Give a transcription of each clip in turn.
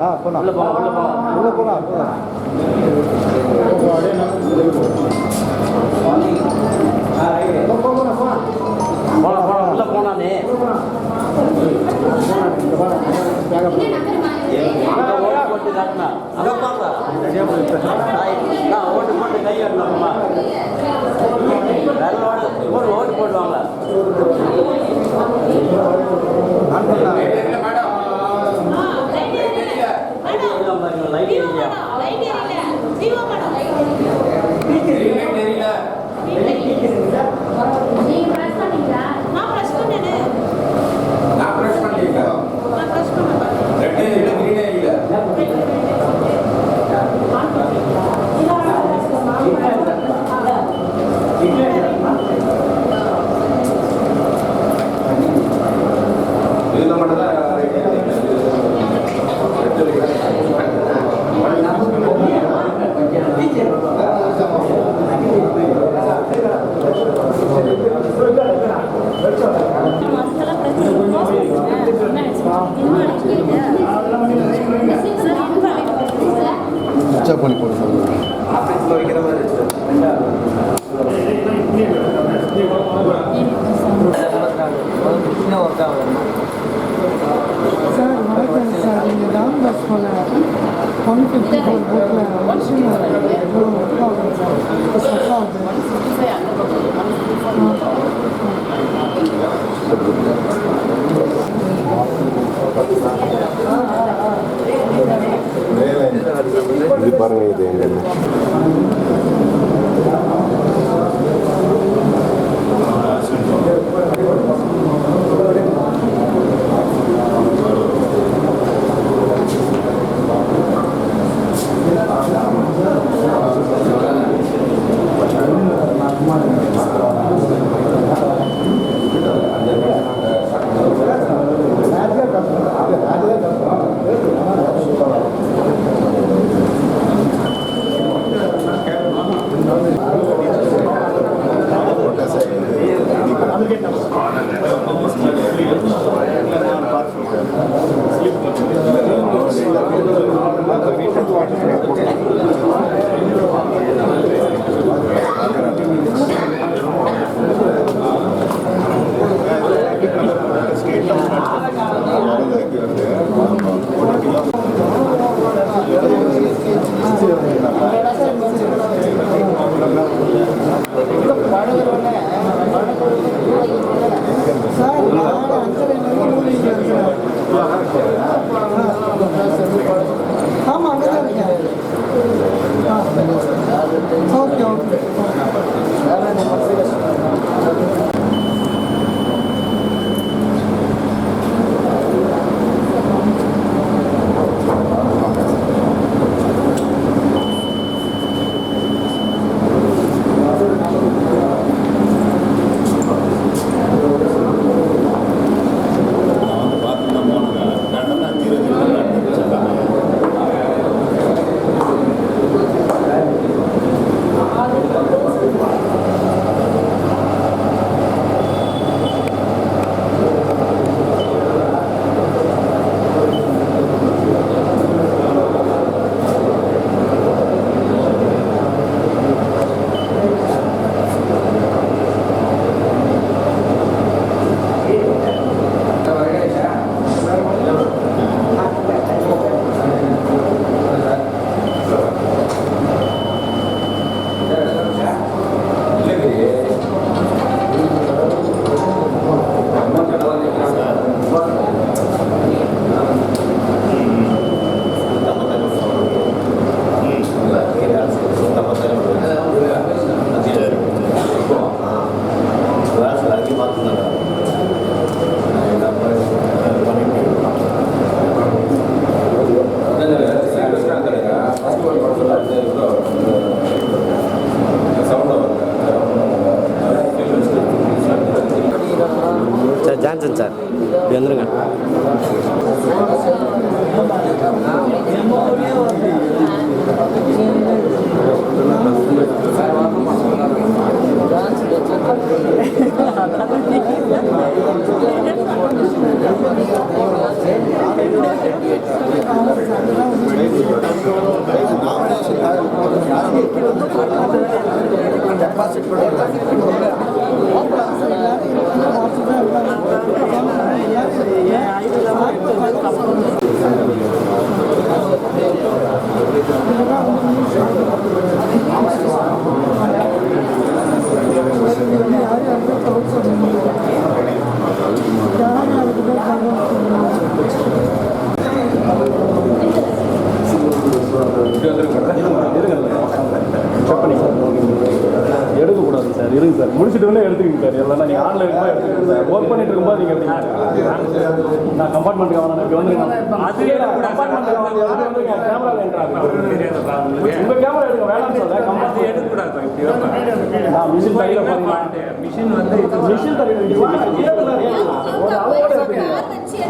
ஆ போலாம் உள்ள போங்க உள்ள போங்க உள்ள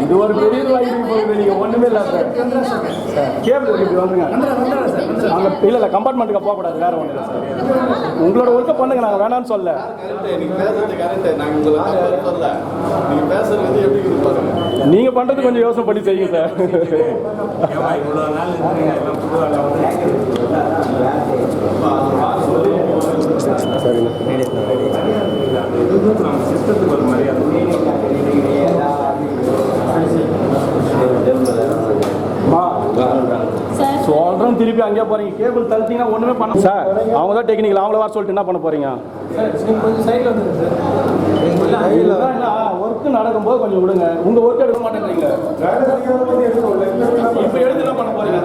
இது ஒரு பெரிய நீங்க ஒண்ணுமே இல்ல சார் கேபிள் இப்படி வந்துங்க அங்க இல்ல இல்ல கம்பார்ட்மெண்ட்டுக்கு போக கூடாது வேற ஒண்ணு சார் உங்களோட ஒர்க்கை பண்ணுங்க நாங்க வேணாம்னு சொல்ல நீங்கள் பேசுறது வந்து எப்படி இருப்பாரு நீங்கள் பண்ணுறது கொஞ்சம் யோசனை பண்ணி செய்யுங்க சார் இவ்வளோ நாள் திருப்பி அங்கே போகிறீங்க கேபிள் தள்ளிட்டீங்கன்னா ஒன்றுமே பண்ண சார் அவங்க தான் டெக்னிக்கல் அவங்கள வர சொல்லிட்டு என்ன பண்ண போகிறீங்க ஒர்க் நடக்கும்போது கொஞ்சம் விடுங்க. உங்க ஒர்க் எடுக்க மாட்டேங்கிறீங்க. இப்ப எடுத்து என்ன பண்ண போறீங்க?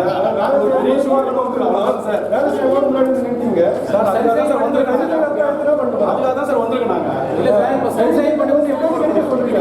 சார் அதுதான் சார் வந்திருக்காங்க. அதுதான் சார் வந்திருக்கோம் இல்ல சார் பண்ணுவது எப்படி சொல்றீங்க?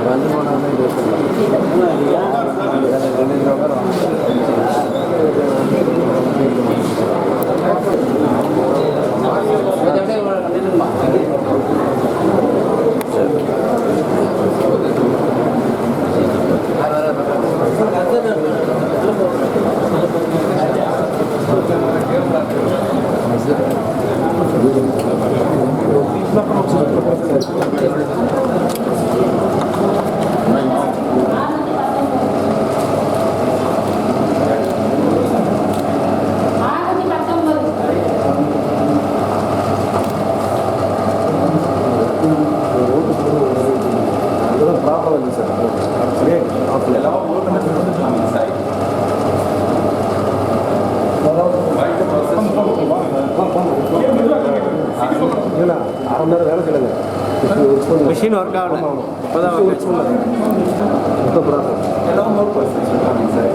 Armando. இல்லைண்ணா அரை நேரம் வேலை கேளுங்க மிஷின் ஒர்க் ஆகல. இப்போ தான் ஒர்க் பண்ணல. மொத்த ப்ராசஸ் எல்லாம் ஒர்க் ப்ராசஸ் சார்?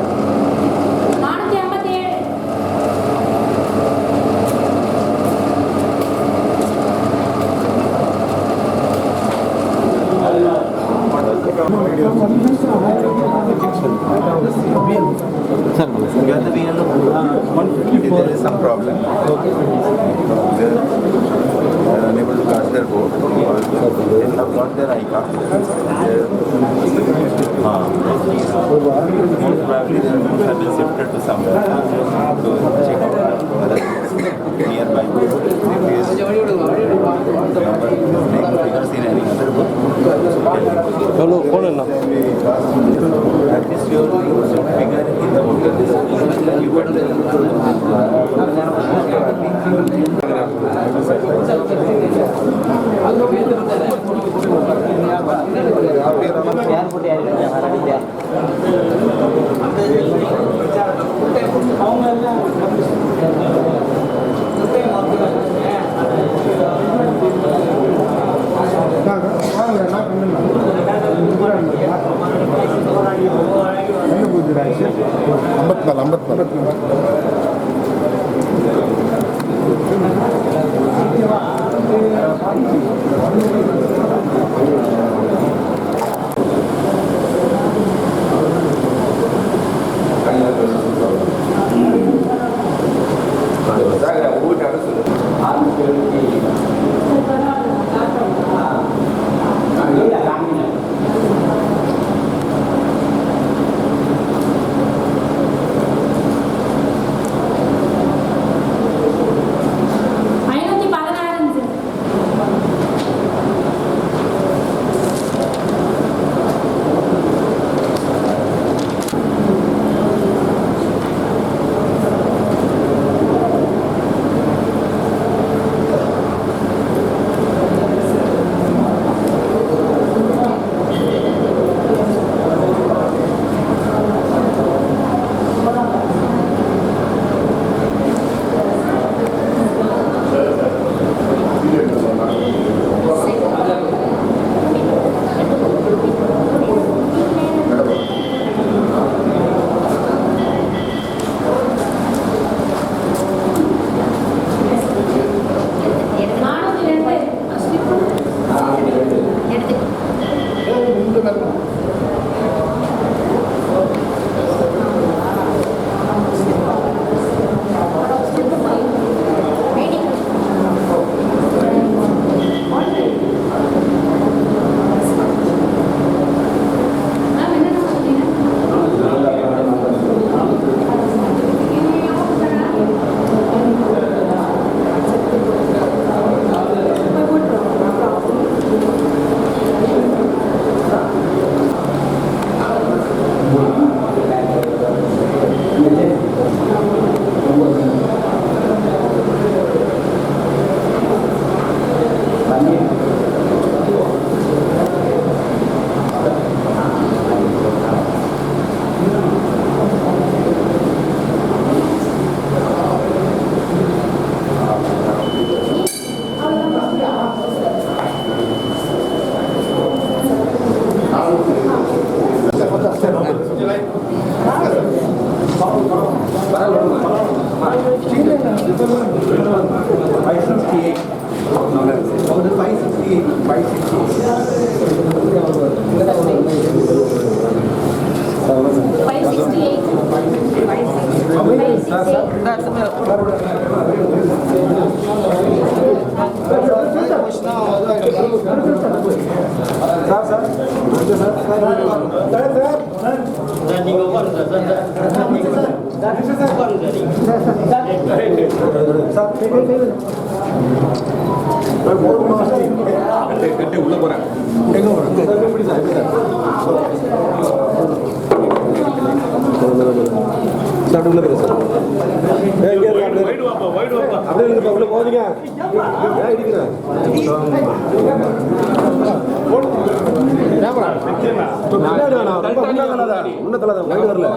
வேணாம், ரொம்ப முன்ன தள்ளாத. முன்ன தள்ளாத, wide வரல.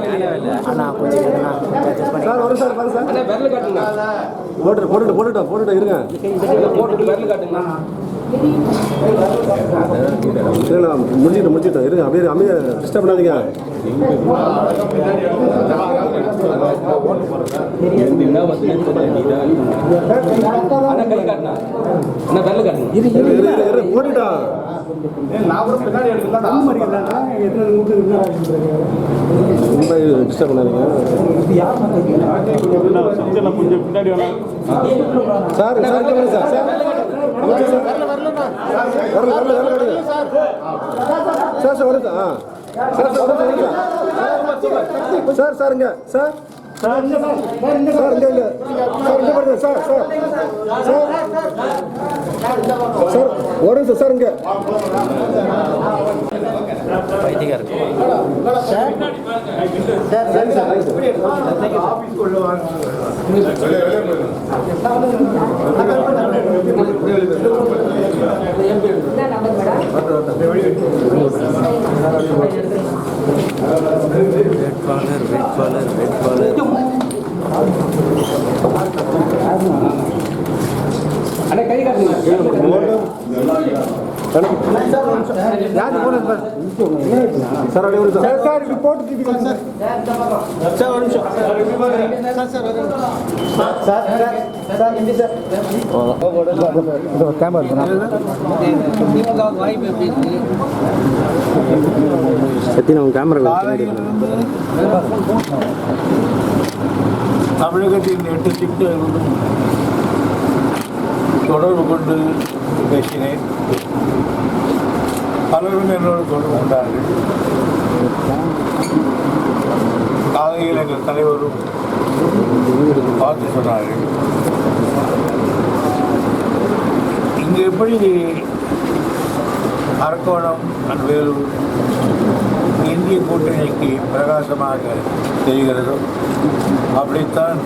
சார், வரும் சார், வாங்க சார். போட்டுட்டு, போட்டுட்டு, போட்டுட்டு, போட்டுட்டு, இருங்க. இல்ல, முடிச்சிட்டு முடிச்சிட்டு இருங்க அப்படியே அமைதியா டிஸ்டர்ப் பண்ணாதீங்க இரு, டிஸ்டர்ப் பண்ணாதீங்க sir sir sir. Sir sir sir வருது ஆ சார் சார் வருது சார் சார் சார் சார் இங்க இங்க சார் இங்க பாருங்க சார் சார் சார் சார் ஒரு நிமிஷம் சார் இங்க வேட்பாளர் வேட்பாளர் வேட்பாளர் சார் அப்படியே sir sir sir sir sir sir camera தமிழகத்தின் எட்டு திட்டம் தொடர்பு கொண்டு பேசினேன் பலரும் என்னோடு தொடர்பு கொண்டார்கள். காலையில் எங்கள் தலைவரும் பார்த்து சொன்னார்கள். இங்கு எப்படி அரக்கோணம் and வேலூர் இந்திய கூட்டணிக்கு பிரகாசமாக தெரிகிறதோ அப்படித்தான்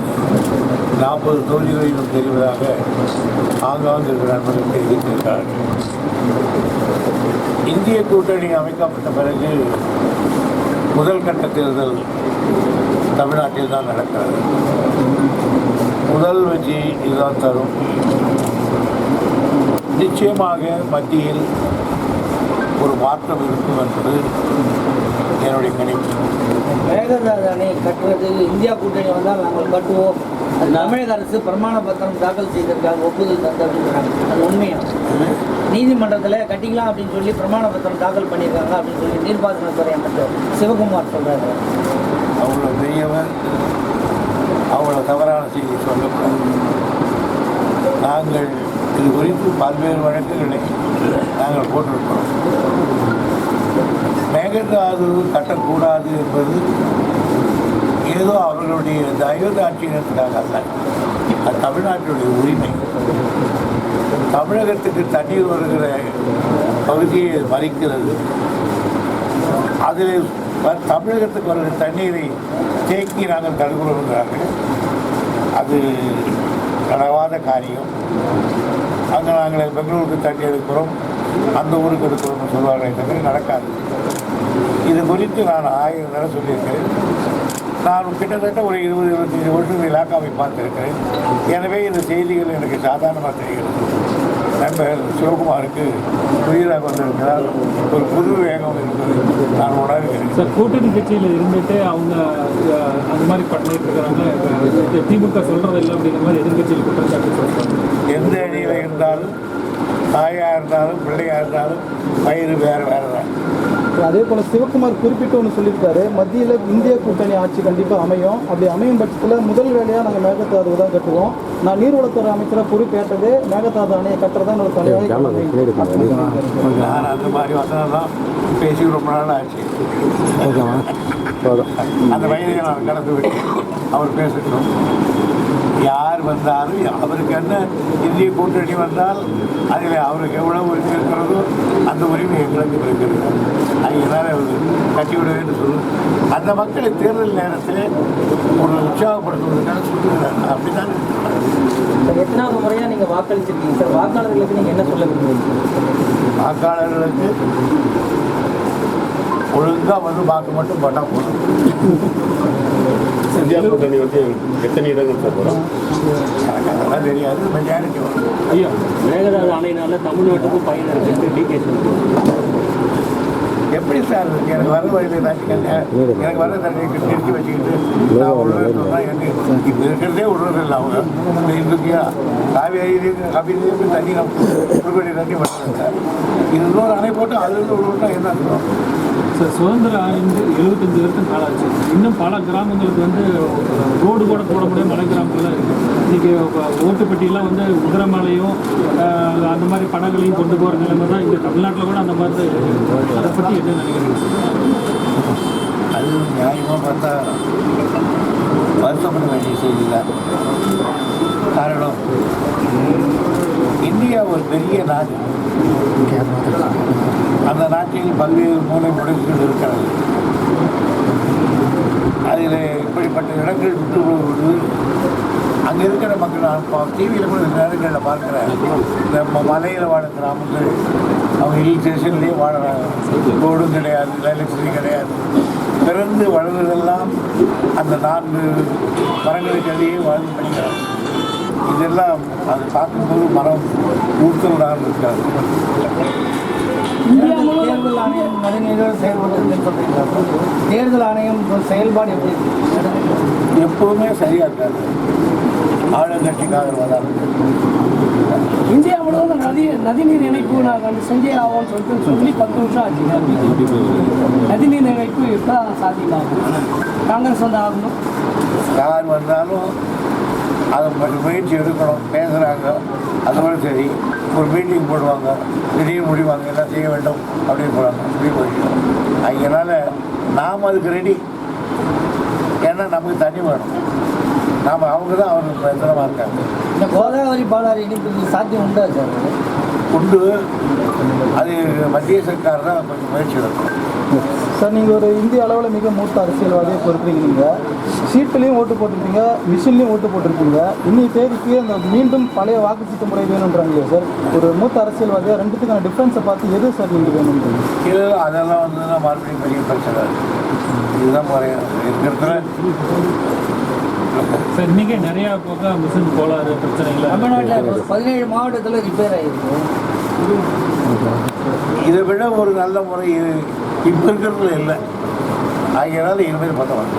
நாற்பது தொகுதிகளிலும் தெரிவதாக ஆங்காங்கு இருக்கிற நண்பர்கள் தெரிவித்திருக்கிறார்கள் இந்திய கூட்டணி அமைக்கப்பட்ட பிறகு முதல் கட்ட தேர்தல் தமிழ்நாட்டில் தான் நடக்கிறது. முதல் வெற்றி இதுதான் தரும். நிச்சயமாக மத்தியில் ஒரு மாற்றம் இருக்கும் என்பது என்னுடைய கணிப்பு மேகதாது அணை கட்டுறது இந்தியா கூட்டணி வந்தால் நாங்கள் கட்டுவோம். அது தமிழக அரசு பிரமாண பத்திரம் தாக்கல் செய்திருக்காங்க ஒப்புதல் தந்து அப்படிங்கிறாங்க அது உண்மையா? நீதிமன்றத்தில் கட்டிக்கலாம் அப்படின்னு சொல்லி பிரமாண பத்திரம் தாக்கல் பண்ணியிருக்காங்க அப்படின்னு சொல்லி நீர்ப்பாசனத்துறை அமைச்சர் சிவகுமார் சொல்றாரு. அவ்வளோ பெரியவர் அவ்வளோ தவறான செய்தி சொல்லக்கூடாது நாங்கள் இது குறித்து பல்வேறு வழக்குகளை நாங்கள் போட்டிருக்கிறோம். மேகதாது கட்டக்கூடாது என்பது ஏதோ அவர்களுடைய தயவுதாட்சியினத்துக்காக அல்ல. அது தமிழ்நாட்டினுடைய உரிமை. தமிழகத்துக்கு தண்ணீர் வருகிற பகுதியை மறிக்கிறது. அதில் வ- தமிழகத்துக்கு வருகிற தண்ணீரை தேக்கி நாங்கள் தடுக்கிறோங்கிறார்கள் அது நடவாத காரியம். அங்கே நாங்கள் பெங்களூருக்கு தண்ணி எடுக்கிறோம் அந்த ஊருக்கு எடுக்கிறோம்னு சொல்வார்கள் தவிர நடக்காது. இது குறித்து நான் ஆயிரம் தடவை சொல்லியிருக்கிறேன். நான் கிட்டத்தட்ட ஒரு இருபது இருபத்தஞ்சி வருஷம் இலாக்காவை பார்த்திருக்கிறேன். எனவே இந்த செய்திகள் எனக்கு சாதாரணமாக தெரிகிறது. நண்பர் சிவகுமாருக்கு புதிதாக வந்திருக்கிறார். ஒரு புது வேகம் இருப்பது நான் உணர்கிறேன். சார் கூட்டணி கட்சியில் இருந்துட்டு அவங்க அந்த மாதிரி பண்ணிட்டு இருக்கிறாங்க. திமுக சொல்றது இல்லை அப்படிங்கிற மாதிரி எதிர்கட்சியில் குற்றச்சாட்டு சொல்றாங்க. எந்த அணியில் இருந்தாலும் தாயாக இருந்தாலும் பிள்ளையாக இருந்தாலும் வயிறு வேறு வேறு தான். அதே போல சிவகுமார் குறிப்பிட்டு ஒன்று சொல்லியிருக்காரு மத்தியில் இந்திய கூட்டணி ஆட்சி கண்டிப்பாக அமையும். அப்படி அமையும் பட்சத்தில் முதல் வேலையாக நாங்கள் மேகதாது தான் கட்டுவோம். நான் நீர்வளத்துறை அமைச்சராக பொறுப்பேற்றதே மேகதாது அணையை கட்டுறதா என்னோட தலைவரை நான் அந்த மாதிரி வசனம்லாம் பேசி ரொம்ப நாள் ஆச்சு அந்த வயதை நான் கடந்து விட்டு அவர் பேசட்டும். யார் வந்தாலும் அவருக்கு என்ன இந்திய கூட்டணி வந்தால் அதில் அவருக்கு எவ்வளவு உரிமை இருக்கிறதோ அந்த உரிமை எங்களுக்கு இருக்கிறது அதனால அவர் கட்டிவிட வேண்டும் சொல்லு அந்த மக்களை தேர்தல் நேரத்தில் ஒரு உற்சாகப்படுத்துவதற்காக சொல்லுகிறார் அப்படித்தான் எத்தனாவது முறையாக நீங்கள் வாக்களிச்சிருக்கீங்க? சார் வாக்காளர்களுக்கு நீங்கள் என்ன சொல்ல விரும்புறீங்க? வாக்காளர்களுக்கு ஒழுங்காக வந்து வாக்கு மட்டும் போட்டால் போதும். இந்தியா கூட்டணி வந்து எத்தனை இடங்கள் போகிறோம் எனக்கு அதெல்லாம் தெரியாது மெஜாரிட்டி ஐயோ ஐயா மேகதாது அணையினால தமிழ்நாட்டுக்கும் பயன் இருக்கு எப்படி சார் இருக்கு? எனக்கு வர வழியில் தண்ணிக்கங்க எனக்கு வர தண்ணி நிறுத்தி வச்சுக்கிட்டு நான் விடுறேன்னு சொன்னால் எனக்கு இப்போ இருக்கிறதே விடுறதில்ல அவங்க இந்த இந்துக்கியா காவேரி கபிலேருந்து தண்ணி நம்ம தண்ணி வர்றது இது இன்னொரு அணை போட்டு அதுலேருந்து விடுறோம்னா என்ன அர்த்தம் சார் சுதந்திரம் ஆய்ந்து எழுபத்தஞ்சு வருஷம் காலம் ஆச்சு இன்னும் பல கிராமங்களுக்கு வந்து ரோடு கூட போட முடியாத மலை கிராமங்கள்லாம் இருக்குது இன்றைக்கி ஓட்டுப்பட்டியெல்லாம் வந்து உதிரமலையும் அந்த மாதிரி படங்களையும் கொண்டு போகிற நிலைமை தான் இங்கே தமிழ்நாட்டில் கூட அந்த மாதிரி தான் இருக்குது அதை பற்றி என்ன நினைக்கிறீங்க? அது நியாயமாக பார்த்தா வருத்தப்பட வேண்டிய செய்தி இல்லை காரணம் இந்தியா ஒரு பெரிய நாடு. அந்த நாட்டில் பல்வேறு மூலை முடுக்குகள் இருக்கிறது. அதில் இப்படிப்பட்ட இடங்கள் விட்டு போவது அங்கே இருக்கிற மக்கள் நான் டிவியில் கூட இந்த நேரங்களில் பார்க்குறேன். இந்த மலையில் வாழ கிராமங்கள் அவங்க ஹில் ஸ்டேஷன்லேயே வாழறாங்க. ரோடும் கிடையாது எலக்ட்ரிசிட்டி கிடையாது. பிறந்து வளர்ந்ததெல்லாம் அந்த நான்கு மரங்களுக்கு அடியே வாழ்ந்து படிக்கிறாங்க. இதெல்லாம் அது பார்க்கும்போது மனம் ஊர்த்தலாக இருக்காது தேர்தல் ஆணையம் நடுநிலையோடு செயல்படுறதுன்னு சொல்றீங்களா? தேர்தல் ஆணையம் செயல்பாடு எப்படி இருக்கு? எப்போவுமே சரியாக இருக்காது. ஆளுங்கட்சிக்கு ஆதரவாக இருக்கு இந்தியா முழுவதும் நதி நதிநீர் இணைப்பு நாங்கள் வந்து செஞ்சே ஆவோம்னு சொல்லிட்டு சொல்லி பத்து வருஷம் ஆச்சு. நதிநீர் இணைப்பு இப்போ சாத்தியமாகும். காங்கிரஸ் வந்து ஆகணும் யார் வந்தாலும் அதை முயற்சி எடுக்கணும் பேசுகிறாங்க அதோட சரி ஒரு மீட்டிங் போடுவாங்க. திடீர்னு முடிவாங்க எல்லாம் செய்ய வேண்டும் அப்படின்னு போகிறாங்க போயிடும் அதனால் நாம் அதுக்கு ரெடி ஏன்னா நமக்கு தண்ணி வேணும். நாம் அவங்க தான் அவருக்கு பிரச்சனமாக இருக்காங்க. இந்த கோதாவரி பாலாறு இணைப்பு சாத்தியம் உண்டா சார்? உண்டு. அது மத்திய சர்க்கார் தான் கொஞ்சம் முயற்சி எடுக்கணும் சார் நீங்கள் ஒரு இந்திய அளவில் மிக மூத்த அரசியல்வாதியை பொறுக்கிறீங்க நீங்கள் சீட்டுலேயும் ஓட்டு போட்டிருப்பீங்க மிஷின்லேயும் ஓட்டு போட்டிருப்பீங்க. இன்னைய தேதிக்கு அந்த மீண்டும் பழைய வாக்குச்சீட்டு முறை வேணுன்றாங்களே சார். ஒரு மூத்த அரசியல்வாதியாக ரெண்டுத்துக்கான டிஃப்ரென்ஸை பார்த்து எது சார் நீங்கள் வேணுன்றீங்க இது அதெல்லாம் வந்து தான் மறுபடியும் பெரிய பிரச்சனை. இதுதான் முறை இருக்கிறதுல சார் இன்னைக்கே நிறைய பக்கம் மிஷின் கோளாறு பிரச்சனைகள். தமிழ்நாட்டில் பதினேழு மாவட்டத்தில் ரிப்பேர் ஆகிருக்கு இதை விட ஒரு நல்ல முறை இப்போ இருக்கிறதுல இல்லை. ஆகியனால இனிமேல் பார்த்தோம்